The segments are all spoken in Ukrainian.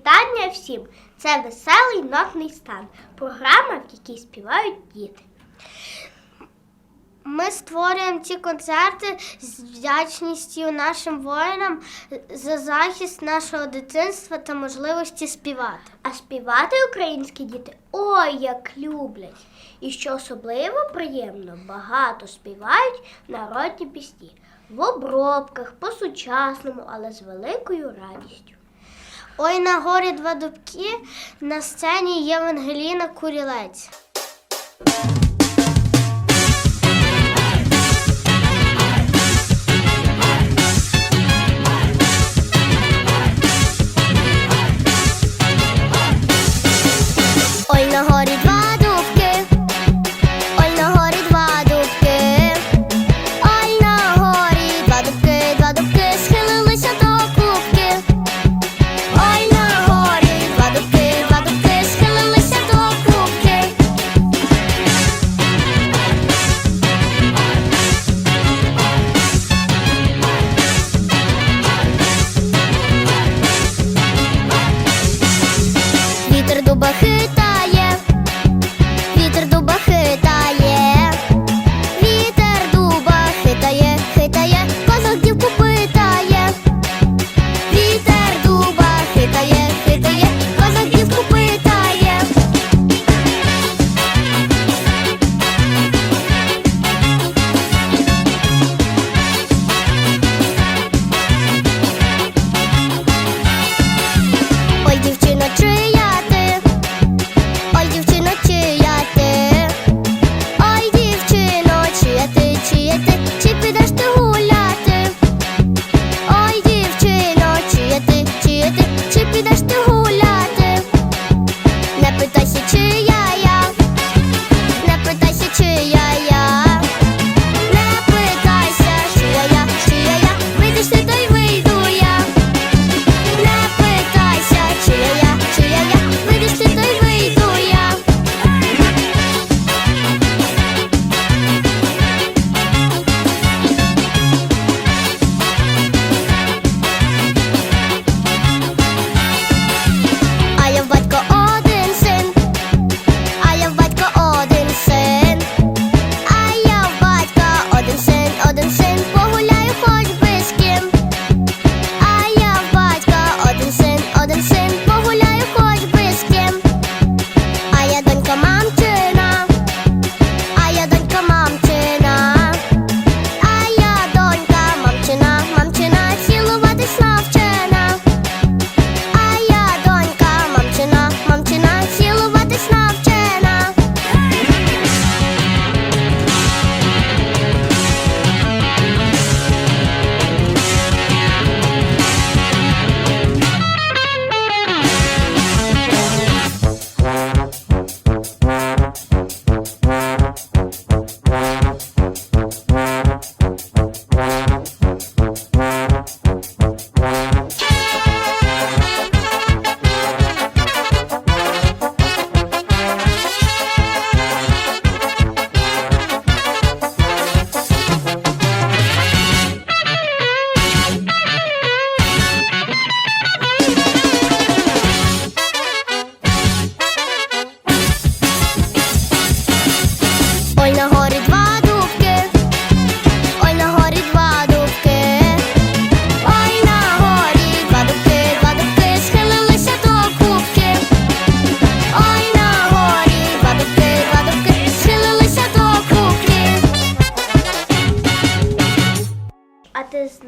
Вітання всім! Це веселий нотний стан. Програма, в якій співають діти. Ми створюємо ці концерти з вдячністю нашим воїнам за захист нашого дитинства та можливості співати. А співати українські діти ой як люблять. І що особливо приємно, багато співають народні пісні в обробках, по-сучасному, але з великою радістю. Ой на горі два дубки на сцені Євангеліна Курілець.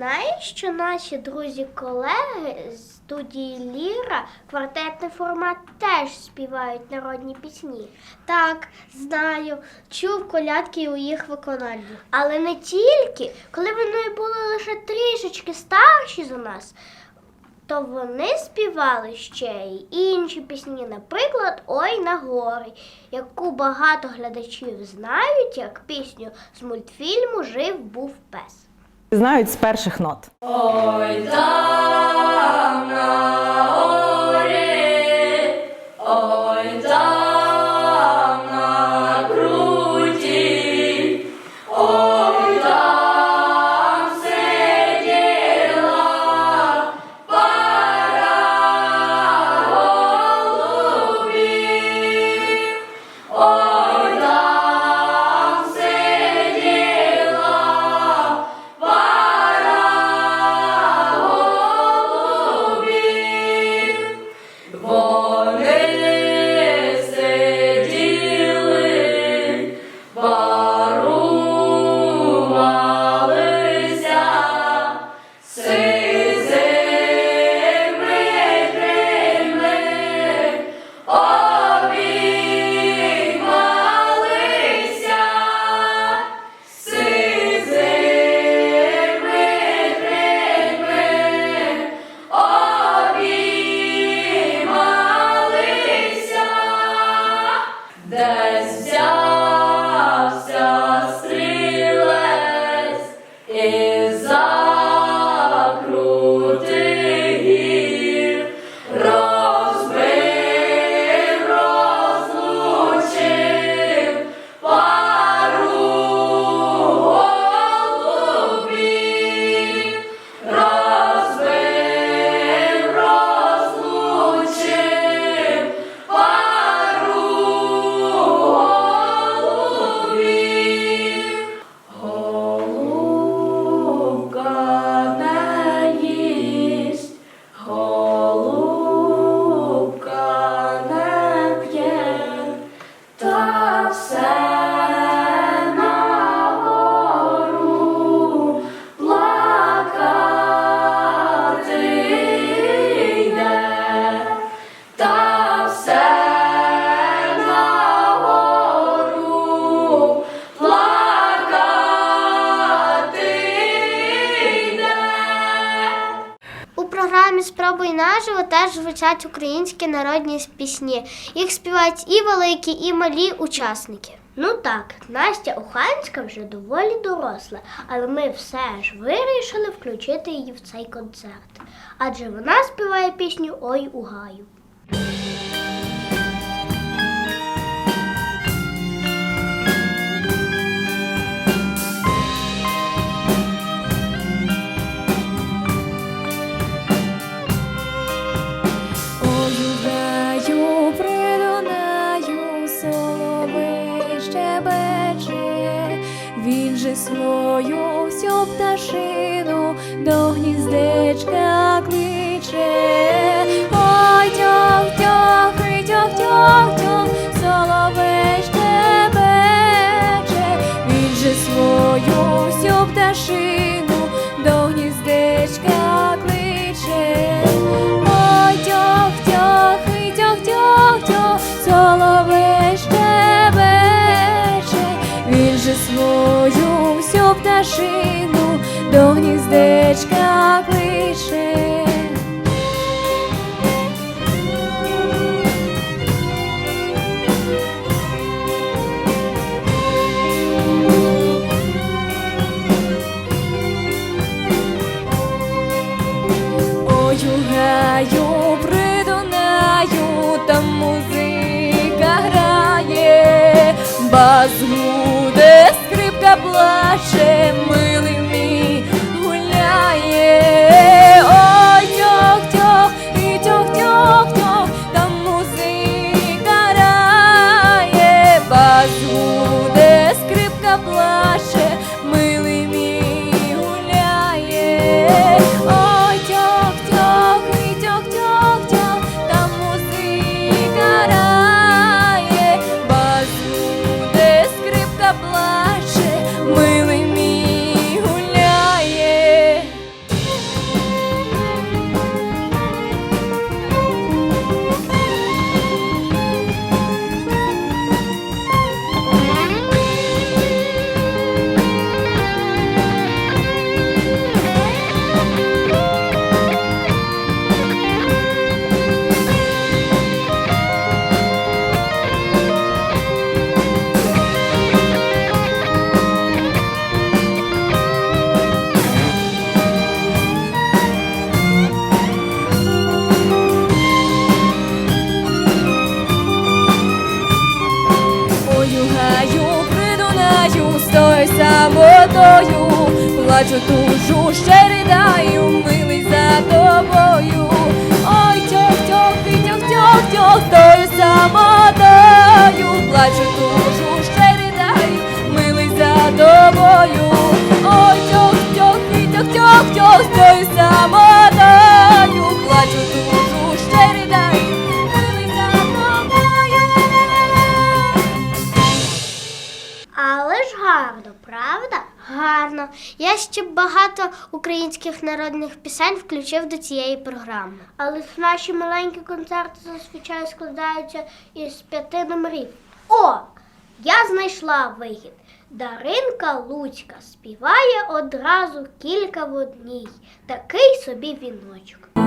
Знаєш, що наші друзі-колеги з студії Ліра квартетний формат теж співають народні пісні? Так, знаю. Чув колядки у їх виконанні. Але не тільки, коли вони були лише трішечки старші за нас. То вони співали ще й інші пісні, наприклад, Ой на горі, яку багато глядачів знають як пісню з мультфільму Жив був пес. Знають з перших нот. Ой, там на спробуй наживо теж звучать українські народні пісні. Їх співають і великі, і малі учасники. Ну так, Настя Уханська вже доволі доросла, але ми все ж вирішили включити її в цей концерт, адже вона співає пісню Ой у гаю. пташину до гніздечка кличе. Ой, угаю цю душу ще. багато українських народних пісень включив до цієї програми. Але наші маленькі концерти зазвичай складаються із п'яти номерів. О! Я знайшла вихід. Даринка Луцька співає одразу кілька в одній. Такий собі віночок.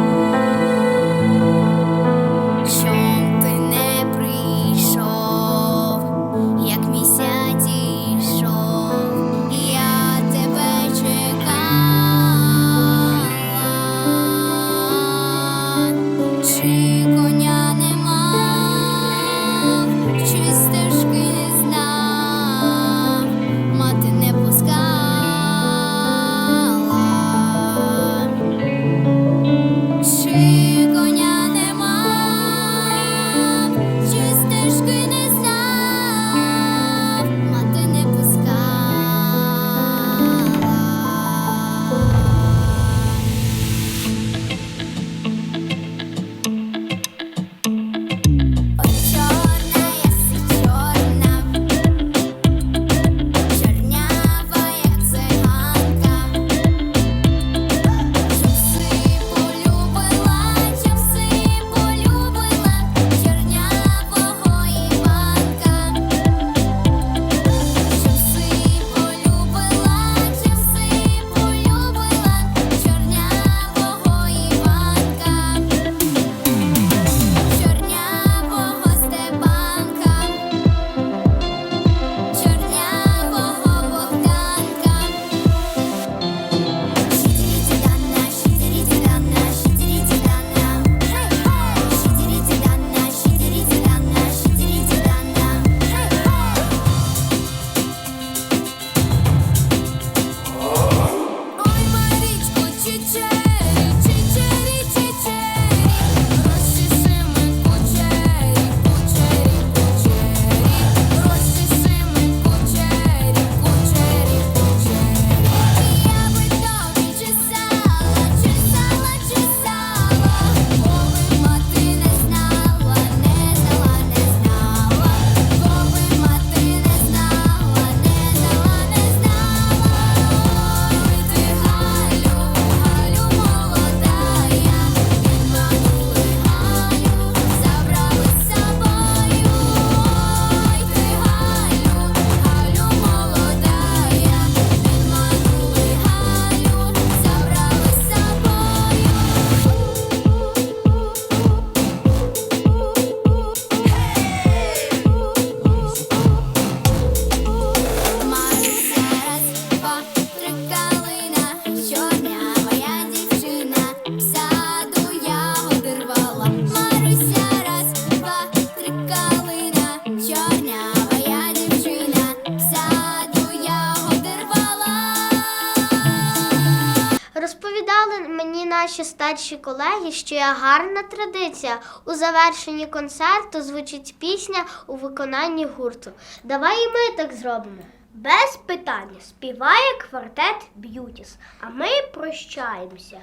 Наші колеги, що є гарна традиція. У завершенні концерту звучить пісня у виконанні гурту. Давай і ми так зробимо. Без питання співає квартет Б'ютіс. А ми прощаємося.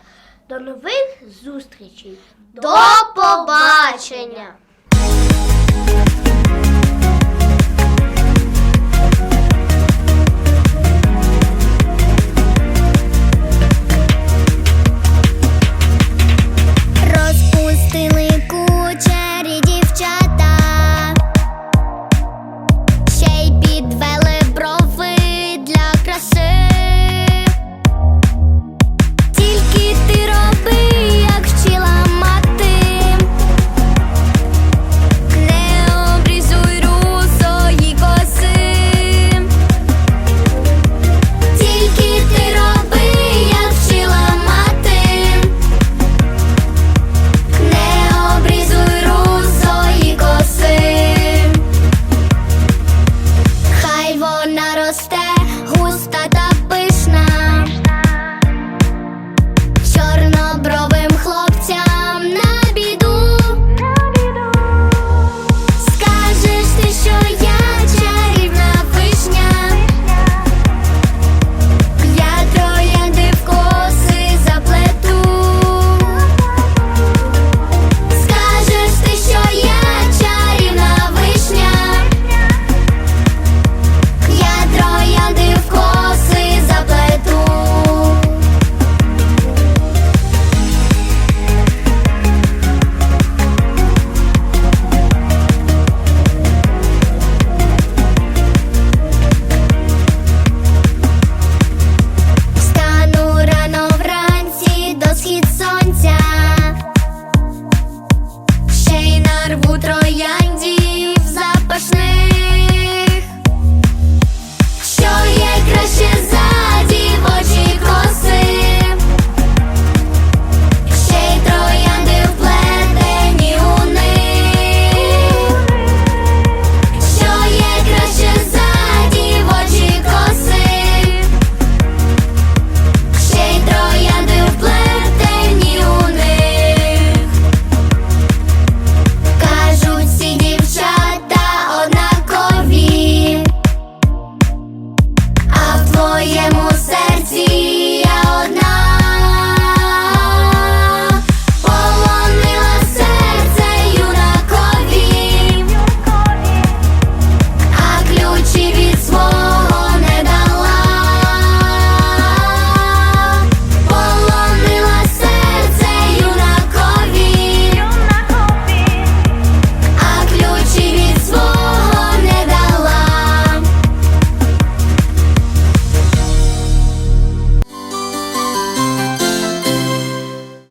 До нових зустрічей. До побачення!